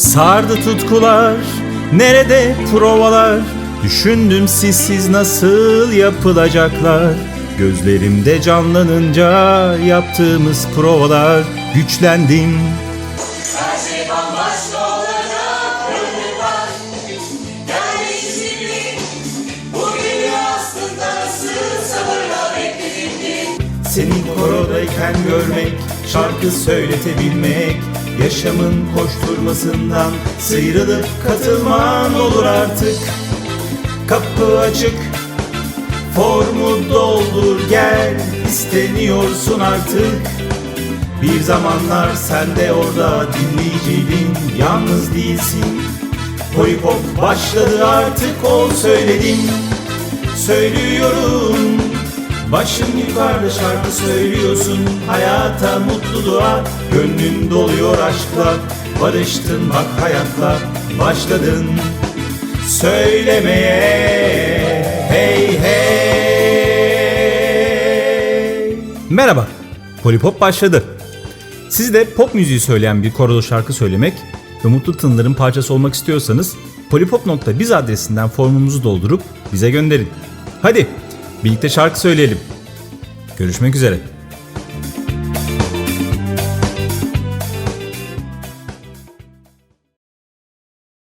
Sardı tutkular Nerede provalar? Düşündüm sizsiz nasıl yapılacaklar? Gözlerimde canlanınca yaptığımız provalar. Güçlendim. Şey Senin korodayken görmek, şarkı söyletebilmek Yaşamın koşturmasından sıyrılıp katılman olur artık. Kapı açık, formu doldur gel isteniyorsun artık. Bir zamanlar sen de orada dinleyiciydin, yalnız değilsin. Polipop başladı artık ol söyledim Söylüyorum Başın yukarıda şarkı söylüyorsun Hayata mutluluğa Gönlün doluyor aşkla Barıştın bak hayatla Başladın Söylemeye Hey hey Merhaba Polipop başladı siz de pop müziği söyleyen bir korolu şarkı söylemek ve mutlu tınıların parçası olmak istiyorsanız polipop.biz adresinden formumuzu doldurup bize gönderin. Hadi birlikte şarkı söyleyelim. Görüşmek üzere.